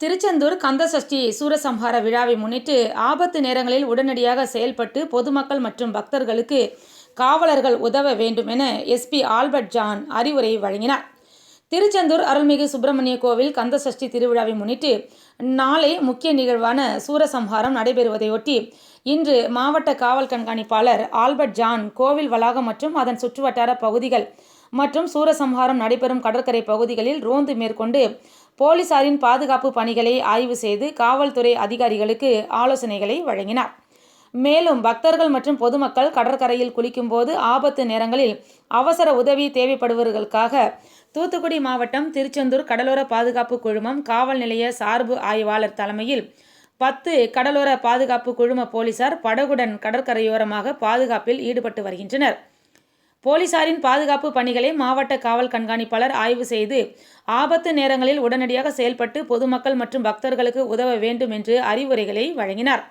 திருச்செந்தூர் கந்தசஷ்டி சூரசம்ஹார விழாவை முன்னிட்டு ஆபத்து நேரங்களில் உடனடியாக செயல்பட்டு பொதுமக்கள் மற்றும் பக்தர்களுக்கு காவலர்கள் உதவ வேண்டும் என எஸ்பி ஆல்பர்ட் ஜான் அறிவுரை வழங்கினார். திருச்செந்தூர் அருள்மிகு சுப்பிரமணிய கோவில் கந்தசஷ்டி திருவிழாவை முன்னிட்டு நாளை முக்கிய நிகழ்வான சூரசம்ஹாரம் நடைபெறுவதையொட்டி இன்று மாவட்ட காவல் கண்காணிப்பாளர் ஆல்பர்ட் ஜான் கோவில் வளாகம் மற்றும் அதன் சுற்றுவட்டார பகுதிகள் மற்றும் சூரசம்ஹாரம் நடைபெறும் கடற்கரை பகுதிகளில் ரோந்து மேற்கொண்டு போலீசாரின் பாதுகாப்பு பணிகளை ஆய்வு செய்து காவல்துறை அதிகாரிகளுக்கு ஆலோசனைகளை வழங்கினார். மேலும் பக்தர்கள் மற்றும் பொதுமக்கள் கடற்கரையில் குளிக்கும்போது ஆபத்து நேரங்களில் அவசர உதவி தேவைப்படுபவர்களுக்காக தூத்துக்குடி மாவட்டம் திருச்செந்தூர் கடலோர பாதுகாப்பு குழுமம் காவல் நிலைய சார்பு ஆய்வாளர் தலைமையில் பத்து கடலோர பாதுகாப்பு குழும போலீசார் படகுடன் கடற்கரையோரமாக பாதுகாப்பில் ஈடுபட்டு வருகின்றனர். போலீசாரின் பாதுகாப்பு பணிகளை மாவட்ட காவல் கண்காணிப்பாளர் ஆய்வு செய்து ஆபத்து நேரங்களில் உடனடியாக செயல்பட்டு பொதுமக்கள் மற்றும் பக்தர்களுக்கு உதவ வேண்டும் என்று அறிவுரைகளை வழங்கினார்.